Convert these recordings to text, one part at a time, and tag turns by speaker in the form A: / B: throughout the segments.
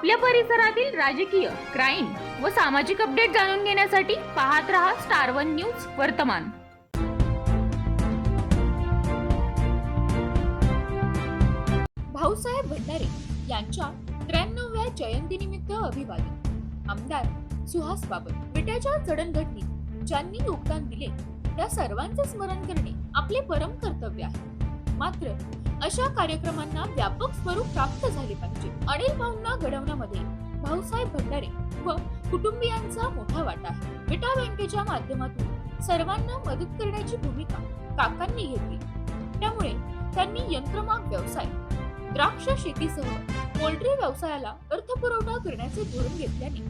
A: आपल्या परिसरातील राजकीय क्राईम व सामाजिक अपडेट जाणून घेण्यासाठी पाहत रहा स्टार वन न्यूज वर्तमान.
B: भाऊसाहेब भंडारे यांच्या त्र्याण्णव्या जयंतीनिमित्त अभिवादन. आमदार सुहास बाबत बेटाच्या जडणघडणीत ज्यांनी योगदान दिले त्या सर्वांचे स्मरण करणे आपले परम कर्तव्य आहे. मात्र अशा कार्यक्रमांना व्यापक स्वरूप प्राप्त झाले पाहिजे. अनिल भाऊंना घडवण्यामध्ये भाऊसाहेब भंडारे व कुटुंबियांचा मोठा वाटा आहे. विटा बँकेच्या माध्यमातून सर्वांना मदत करण्याची भूमिका काकांनी घेतली. त्यामुळे त्यांनी यंत्रमाग व्यवसाय द्राक्ष शेतीसह पोल्ट्री व्यवसायाला अर्थपुरवठा करण्याचे धोरण घेतल्याने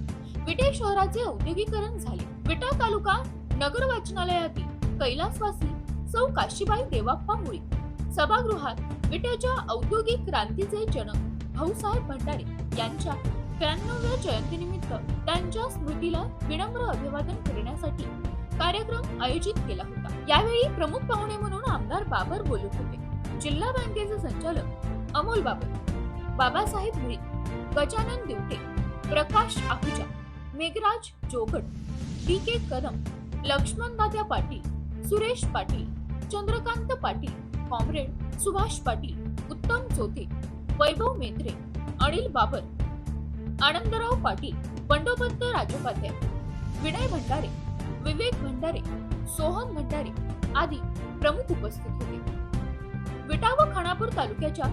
B: विटे शहराचे औद्योगिकरण झाले. विटा तालुका नगर वाचनालयातील कैलासवासी सौ काशीबाई देवाप्पा मुळे सभागृहात विट्याच्या औद्योगिक क्रांतीचे जनक भाऊसाहेब भंडारे यांच्या त्र्याण्णव्या जयंतीनिमित्त त्यांच्या स्मृतीला विनम्र अभिवादन करण्यासाठी कार्यक्रम आयोजित केला होता. यावेळी प्रमुख पाहुणे म्हणून आमदार बाबर बोलत होते. जिल्हा बँकेचे संचालक Amol Babar Babasaheb Mule Gajanan Divate Prakash Ahuja Meghraj Jogat D K Kadam Laxman Dada Patil Suresh Patil Chandrakant Patil comrade Subhash Patil Uttam Chothe Vaibhav मेत्रे अनिल बाबर आनंदराव पाटील बंडोपंत राजोपाध्याय विनय भंडारे विवेक भंडारे सोहम भंडारे आदी प्रमुख उपस्थित होते. विटा व खानापूर तालुक्याच्या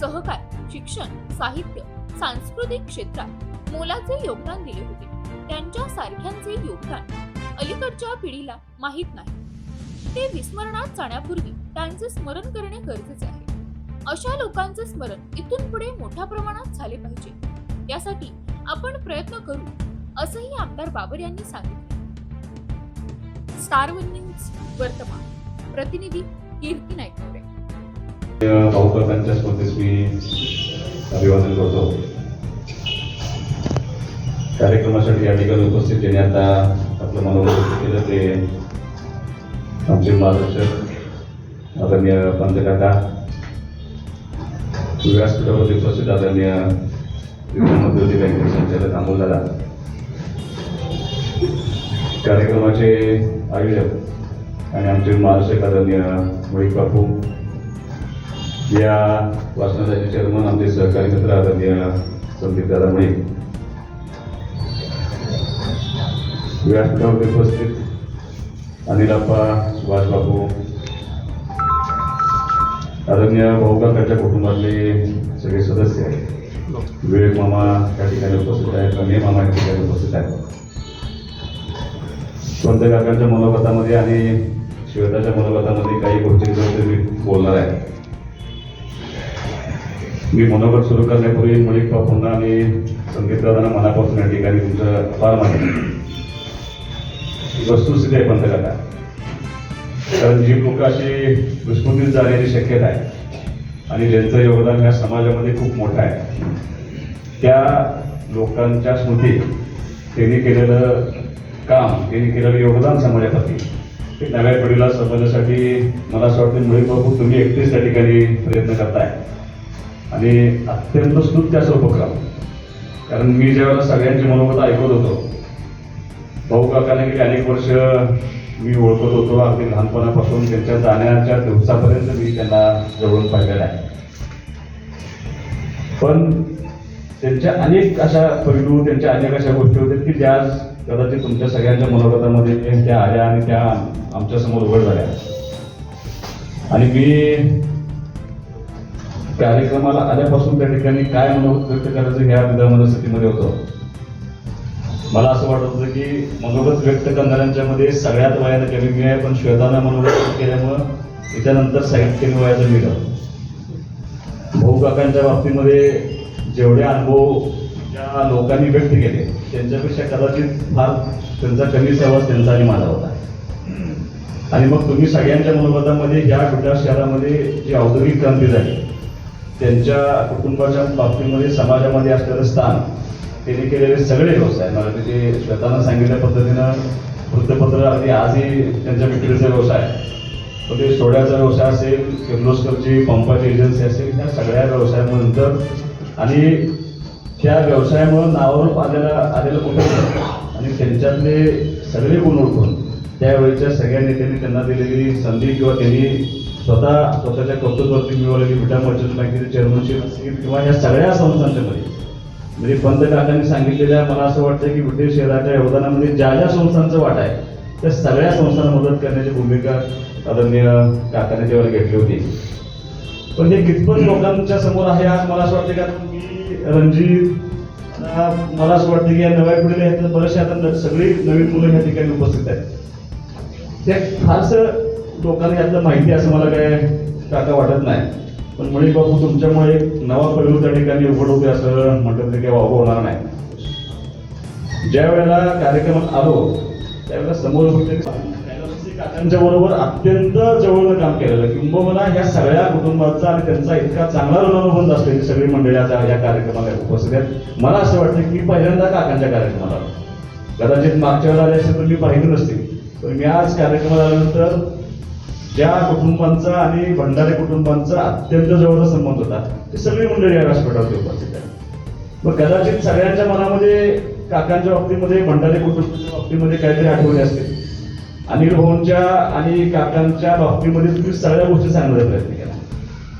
B: सहकार शिक्षण साहित्य सांस्कृतिक क्षेत्रात मोलाचे योगदान दिले होते. त्यांच्या सारख्यांचे योगदान अलीकडच्या पिढीला माहीत नाही. ते विस्मरणात जाण्यापूर्वी त्यांचे स्मरण करणे गरजेचे आहे. अशा लोकांचे स्मरण इथून पुढे मोठ्या प्रमाणात झाले पाहिजे. यासाठी आपण प्रयत्न करू असंही आमदार बाबर यांनी सांगितले. स्टार वन न्यूज वर्तमान. प्रतिनिधी कीर्ती नाईकवरे
C: भाऊकाकांच्या स्मृतीस मी अभिवादन करतो. कार्यक्रमासाठी या ठिकाणी उपस्थित ज्यांनी आता आपलं मनोरंजन केलं ते आमचे मार्गदर्शक आदरणीय पंतकाका व्यासपीठावरती उपस्थित आदरणीय विक्रम मध्यवर्ती बँकेचे संचालक अमोल दादा कार्यक्रमाचे आयोजक आणि आमचे मार्गदर्शक आदरणीय मोहित बापू या वाचनालयाचे चेअरमन आमचे सहकारी मित्र आदरणीय संदीप दादा मुळे व्यासपीठावरती उपस्थित अनिलाप्पा सुभाष बाबू आदरणीय भाऊकाकांच्या कुटुंबातले सगळे सदस्य आहेत. विवेक मामा त्या ठिकाणी उपस्थित आहेत रमे मामा या ठिकाणी उपस्थित आहेत. कोणत्या काकांच्या मनोगतामध्ये आणि श्वेताच्या मनोगतामध्ये काही गोष्टींबद्दल मी बोलणार आहे. मी मनोगत सुरू करण्यापूर्वी मलिक बापूंना आणि संगीत दादांना मनापासून या ठिकाणी तुमचं फार माहिती वस्तुस्थिती आहे पंत कारण जी लोक अशी विस्मृतीत जाण्याची शक्यता आहे आणि ज्यांचं योगदान ह्या समाजामध्ये खूप मोठं आहे त्या लोकांच्या स्मृती त्यांनी केलेलं काम त्यांनी केलेलं योगदान समाजाप्रती ते नव्या पिढीला समजण्यासाठी मला असं वाटतं मुळे बाबू तुम्ही एकटेच त्या ठिकाणी प्रयत्न करताय. आणि अत्यंत स्तुत्य असा उपक्रम. कारण मी ज्यावेळेला सगळ्यांची मनोगत ऐकत होतो भाऊ काकाने गेली अनेक वर्ष मी ओळखत होतो. अगदी लहानपणापासून त्यांच्या जाण्याच्या दिवसापर्यंत मी त्यांना जवळून पाहिलेलं आहे. पण त्यांच्या अनेक अशा पैलू त्यांच्या अनेक अशा गोष्टी होत्या की ज्या कदाचित तुमच्या सगळ्यांच्या मनोगतामध्ये त्या आल्या आणि त्या आमच्यासमोर उघड झाल्या. आणि मी कार्यक्रमाला आल्यापासून त्या ठिकाणी काय मनोगत व्यक्त करायचं ह्या विधान मनस्थितीमध्ये होतो. मला असं वाटत होतं की मनोगत व्यक्त करणाऱ्यांच्या मध्ये सगळ्यात वयानं कमी मी आहे पण श्वेतानं मनोगत व्यक्त केल्यामुळं त्याच्यानंतर साहित्य कमी वयाचं मी भाऊ काकांच्या बाबतीमध्ये जेवढे अनुभव ज्या लोकांनी व्यक्त केले त्यांच्यापेक्षा कदाचित फार त्यांचा कमी सहवास त्यांचा आणि माझा होता. आणि मग तुम्ही सगळ्यांच्या मनोगतामध्ये या छोट्या शहरामध्ये जी औद्योगिक क्रांती झाली त्यांच्या कुटुंबाच्या बाबतीमध्ये समाजामध्ये असलेलं स्थान त्यांनी केलेले सगळे व्यवसाय मला तिथे श्वेतानं सांगितल्या पद्धतीनं वृत्तपत्र आधी आजही त्यांच्या विक्रीचा व्यवसाय तर ते सोड्याचा व्यवसाय असेल किर्लोस्करची पंपाची एजन्सी असेल ह्या सगळ्या व्यवसायानंतर आणि त्या व्यवसायामुळं नावावर आलेला आलेलं कुठे आणि त्यांच्यातले सगळे गुण ओळखून त्यावेळेच्या सगळ्या नेत्यांनी त्यांना दिलेली संधी किंवा त्यांनी स्वतः स्वतःच्या कौतुकवरती मिळवलेली विटा मर्चंट बँकेचे चेअरमनशिप असतील किंवा या सगळ्या संस्थांच्या मध्ये म्हणजे पंत काकांनी सांगितलेल्या मला असं वाटतं की ब्रिटिश शहराच्या योगदानामध्ये ज्या ज्या संस्थांचा वाटा आहे त्या सगळ्या संस्थांना मदत करण्याची भूमिका आदरणीय काकाने तेव्हा घेतली होती. पण हे कितपत लोकांच्या समोर आहे आज मला असं वाटतं का मी रणजित मला असं वाटतं की या नव्या पिढीला ह्यातलं बरेचसे आता सगळी नवीन मुलं ह्या ठिकाणी उपस्थित आहेत. ते फारसं लोकांना यातलं माहिती असं मला काय काका वाटत नाही. पण मणिक बाबू तुमच्यामुळे एक नवा पैलू त्या ठिकाणी उघड होते असं म्हटलं तरी काही वावं होणार नाही. ज्या वेळेला कार्यक्रमात आलो त्यावेळेला समोर होते काकांच्या बरोबर अत्यंत जवळनं काम केलेलं. किंबहुना ह्या सगळ्या कुटुंबाचा आणि त्यांचा इतका चांगला अनुबंध असतो की सगळी मंडळी आता या कार्यक्रमाला उपस्थित आहेत. मला असं वाटतं की पहिल्यांदा काकांच्या कार्यक्रमाला कदाचित मागच्या वेळेला आले असेल तर मी पाहिलं नसते पण मी आज कार्यक्रमाला आल्यानंतर ज्या कुटुंबांचा आणि भंडारे कुटुंबांचा अत्यंत जवळचा संबंध होता ते सगळी मंडळी या व्यासपीठावरती उपस्थित आहे मग कदाचित सगळ्यांच्या मनामध्ये काकांच्या बाबतीमध्ये भंडारे कुटुंबाच्या बाबतीमध्ये काहीतरी आठवणी असतील. अनिल भाऊंच्या आणि काकांच्या बाबतीमध्ये तुम्ही सगळ्या गोष्टी सांगण्याचा प्रयत्न केला.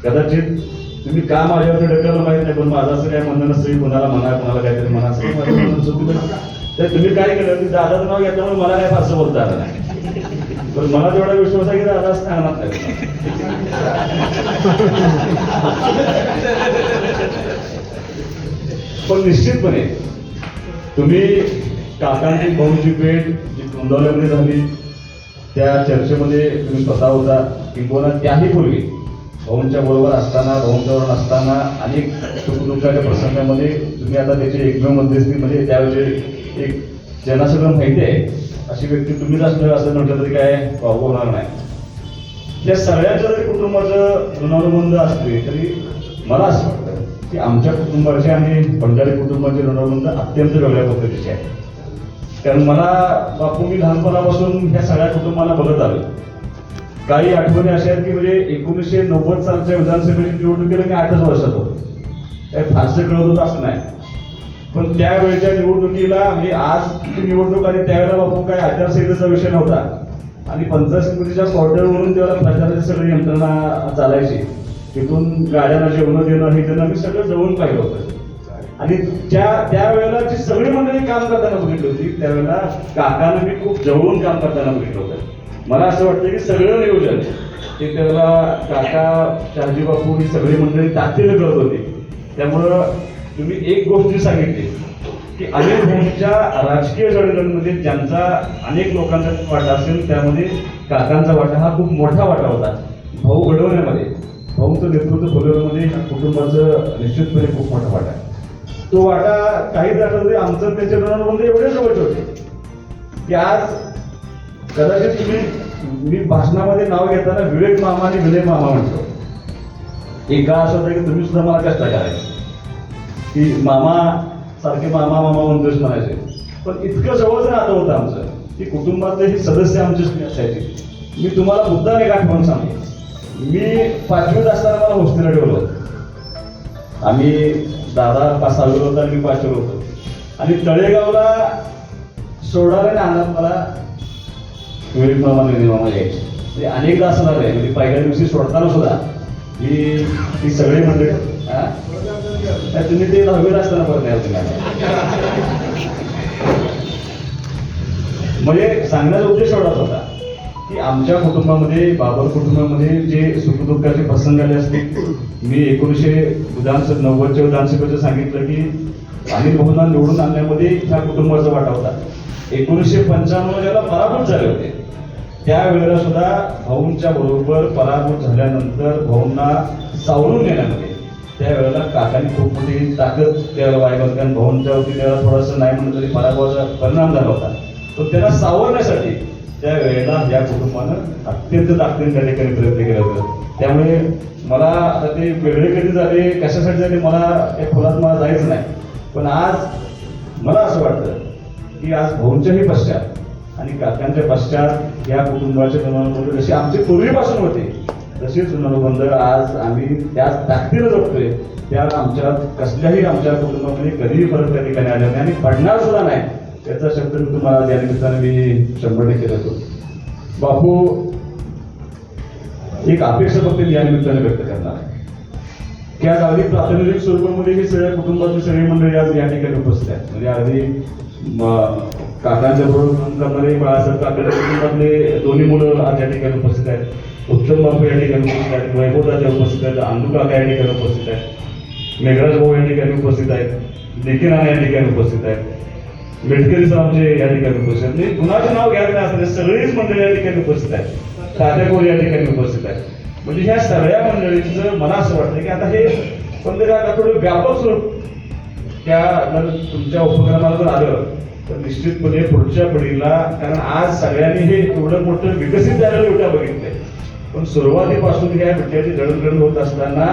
C: कदाचित तुम्ही का माझ्यावरती ढकललं माहीत नाही पण माझं असं काय म्हणणं नसेल कोणाला म्हणा कोणाला काहीतरी म्हणा असं तर तुम्ही काय केलं? की दादाचं नाव घेतल्यामुळे मला काय फारसं बोलता आलं नाही. पण मला तेवढा विश्वास आहे की दादा असं सांगणार नाही पण निश्चितपणे तुम्ही काकांची भाऊची भेट जी गोंदवल्यामध्ये झाली त्या चर्चेमध्ये तुम्ही स्वतः होता किंबहुना त्याही पूर्वी भाऊंच्या बरोबर असताना भाऊंच्या असताना अनेक सुखदुःखाच्या प्रसंगामध्ये तुम्ही आता त्याची एकमेव मध्यस्थी म्हणजे त्यावेळी एक ज्यांना सगळं माहिती आहे अशी व्यक्ती तुम्हीच असलं असं म्हटलं तरी काय वावगं होणार नाही. या सगळ्याचं जरी कुटुंबाचं ऋणानुबंध असले तरी मला असं वाटतं की आमच्या कुटुंबाचे आणि भंडारी कुटुंबाचे ऋणानुबंध अत्यंत वेगळ्या पद्धतीचे आहे कारण मला बापू मी लहानपणापासून ह्या सगळ्या कुटुंबाला बघत आलो. काही आठवणी अशा आहेत की म्हणजे एकोणीसशे नव्वद सालच्या विधानसभेची निवडणुकीला मी आठच वर्षात होतो. काय फारसं कळत होतं असं नाही. पण त्यावेळेच्या निवडणुकीला म्हणजे आज निवडणूक आणि त्यावेळेला बापू काय आचारसंहितेचा विषय नव्हता. आणि पंचायत समितीच्या कॉर्डरवरून तेव्हा प्रचाराची सगळी यंत्रणा चालायची. तिथून गाड्यांना जेवण देणं हे देणं मी सगळं जवळून पाहिलं होतं. आणि त्या त्यावेळेला जी सगळी मंडळी काम करताना बघितली होती त्यावेळेला काकानं मी खूप जवळून काम करताना बघितलं होतं. मला असं वाटतं की सगळं नियोजन ते त्याला काका शहाजी बापू ही सगळी मंडळी ताकदीने करत होती. त्यामुळं तुम्ही एक गोष्ट जी सांगितली की अनेक भाऊंच्या राजकीय जडणघडणीमध्ये ज्यांचा अनेक लोकांचा वाटा असेल त्यामध्ये काकांचा वाटा हा खूप मोठा वाटा होता. भाऊ घडवण्यामध्ये भाऊंचं नेतृत्व फुलवण्यामध्ये कुटुंबाचं निश्चितपणे खूप मोठा वाटा तो वाटा काही झालं आमचं त्याच्या जणांमध्ये एवढे जवळचे होते की आज कदाचित तुम्ही मी भाषणामध्ये नाव घेताना विवेक मामा आणि विनय मामा म्हणतो. एक असं होतं की तुम्ही सुद्धा मला कष्ट करायचं. की मामा सारखे मामा मामा म्हणतोच म्हणायचे. पण इतकं जवळच नातं होतं आमचं. की कुटुंबातले ही सदस्य आमचे असायचे. मी तुम्हाला मुद्दा एक आठवण सांगतो. मी पाचवीत असताना मला हॉस्टेलला ठेवलं होतं. आम्ही दादा पाच सहावीला होता आणि मी पाचवीला होतो. आणि तळेगावला सोडायला आणि मला विवेक मामा विनय मामा यायचे. ते अनेकदा असणार आहे. म्हणजे पहिल्या दिवशी सोडताना सुद्धा. ही ती सगळी मंडळी हां? नाही, तुम्ही ते दहावीला असताना परत नाही म्हणजे सांगण्याचा उद्देश एवढाच होता की आमच्या कुटुंबामध्ये बाबर कुटुंबामध्ये जे सुखदुःखाचे प्रसंग आले असतील मी एकोणीसशे विधानसभा नव्वदच्या विधानसभेचं सांगितलं की अनिल भाऊंना निवडून आणण्यामध्ये ह्या कुटुंबाचा वाटा होता. एकोणीसशे पंच्याण्णव ज्याला पराभूत झाले होते त्यावेळेला सुद्धा भाऊंच्या बरोबर पराभूत झाल्यानंतर भाऊंना सावरून नेण्यामध्ये काकांनी खूप मोठी ताकद त्या वायबल कारण भाऊंच्या होती त्याला थोडंसं नाही म्हणलं तरी पराभवाचा परिणाम झाला होता. पण त्यांना सावरण्यासाठी त्या वेळेला या कुटुंबानं अत्यंत ताकदीने त्या ठिकाणी प्रयत्न केला होता. त्यामुळे मला आता ते वेगळे कधी झाले कशासाठी झाले मला त्या खोलात मला जायचं नाही. पण आज मला असं वाटतं की आज भाऊंच्याही पश्चात आणि काकांच्या पश्चात या कुटुंबाच्या जशी आमचे पूर्वीपासून होते तसेच ऋणानुबंध आज आम्ही त्याच ताकदीनं जगतोय. त्या आमच्या कसल्याही आमच्या कुटुंबामध्ये कधीही फरक त्या ठिकाणी आला नाही आणि पडणार सुद्धा नाही. त्याचा शब्द मी तुम्हाला त्या निमित्ताने मी शंभर टक्के देतो बापू एक अपेक्षा फक्त मी या निमित्ताने व्यक्त करणार आहे. की आज अगदी प्रातिनिधिक स्वरूपामध्ये ही सगळ्या कुटुंबातील सगळी मंडळी आज या ठिकाणी उपस्थित आहेत. म्हणजे अगदी काकांच्या बरोबर काम करणारे बाळासाहेब काकाच्या कुटुंबातले दोन्ही मुलं आज या ठिकाणी उपस्थित आहेत. उत्तम बापू या ठिकाणी उपस्थित आहेत वैभव उपस्थित आहेत अंधू या ठिकाणी उपस्थित आहेत मेघराज भाऊ या ठिकाणी उपस्थित आहेत निखिल या ठिकाणी उपस्थित आहेत मेटकरी सर या ठिकाणी उपस्थित आहेत. म्हणजे कुणाचं नाव घ्यायचं नाही सगळीच मंडळी या ठिकाणी उपस्थित आहेत. तात्याकोर या ठिकाणी उपस्थित आहेत. म्हणजे ह्या सगळ्या मंडळींचं मला असं वाटतं की आता हे पण ते आता थोडं व्यापक स्वरूप त्या जर तुमच्या उपक्रमाला जर आलं तर निश्चितपणे पुढच्या पिढीला कारण आज सगळ्यांनी हे एवढं मोठं विकसित झालेलं विटा बघितलंय. पण सुरुवातीपासून या विद्यार्थी जडणघडण होत असताना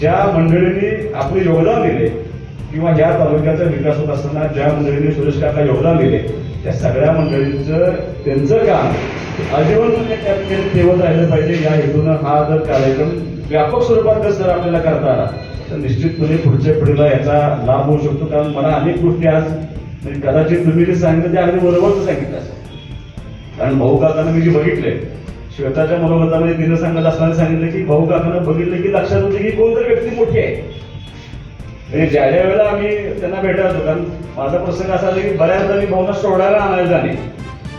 C: ज्या मंडळींनी आपले योगदान दिले किंवा या तालुक्याचा विकास होत असताना ज्या मंडळींनी सुरेश काका योगदान दिले त्या सगळ्या मंडळींचं त्यांचं काम आजीवन म्हणजे ठेवत राहिलं पाहिजे. या हेतूनं हा जर कार्यक्रम व्यापक स्वरूपात जर आपल्याला करता आला तर निश्चितपणे पुढच्या पिढीला याचा लाभ होऊ शकतो. कारण मला अनेक गोष्टी आज म्हणजे कदाचित तुम्ही जे सांगितलं ते अगदी बरोबरच सांगितलं असेल. कारण भाऊ काकांना मी जे बघितले श्वेताच्या मनोगतामध्ये तिनं सांगत असताना सांगितलं की भाऊ काकांना बघितलं की लक्षात होते की कोणतरी व्यक्ती मोठी आहे. म्हणजे ज्या ज्या वेळेला आम्ही त्यांना भेटायचो कारण माझा प्रसंग असा की बऱ्याचदा मी भाऊना सोडायला आणायला जाणे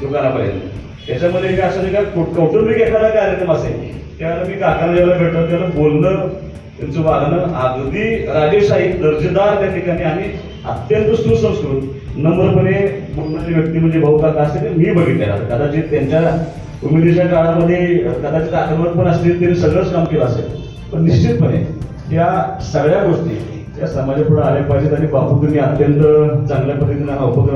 C: दुकानापर्यंत. त्याच्यामध्ये काय असं नाही का कौटुंबिक एखादा कार्यक्रम असेल त्यावेळेला मी काकांना ज्यावेळेला भेटतो त्याला बोलणं त्यांचं वागणं अगदी राजेशाही दर्जेदार त्या ठिकाणी आणि अत्यंत सुसंस्कृत नम्रपणे बोलणारी व्यक्ती म्हणजे भाऊ काका असते मी बघितलेला कदाचित त्यांच्या उमेदीच्या काळामध्ये कदाचित आक्रमक पण असतील तरी सगळंच काम केलं असेल. पण निश्चितपणे या सगळ्या गोष्टी या आल्या पाहिजेत आणि अत्यंत चांगल्या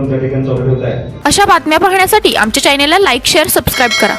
C: त्या ठिकाणी चालू आहे
B: अशा बातम्या पाहण्यासाठी आमच्या चॅनेलला लाईक शेअर सबस्क्राईब करा.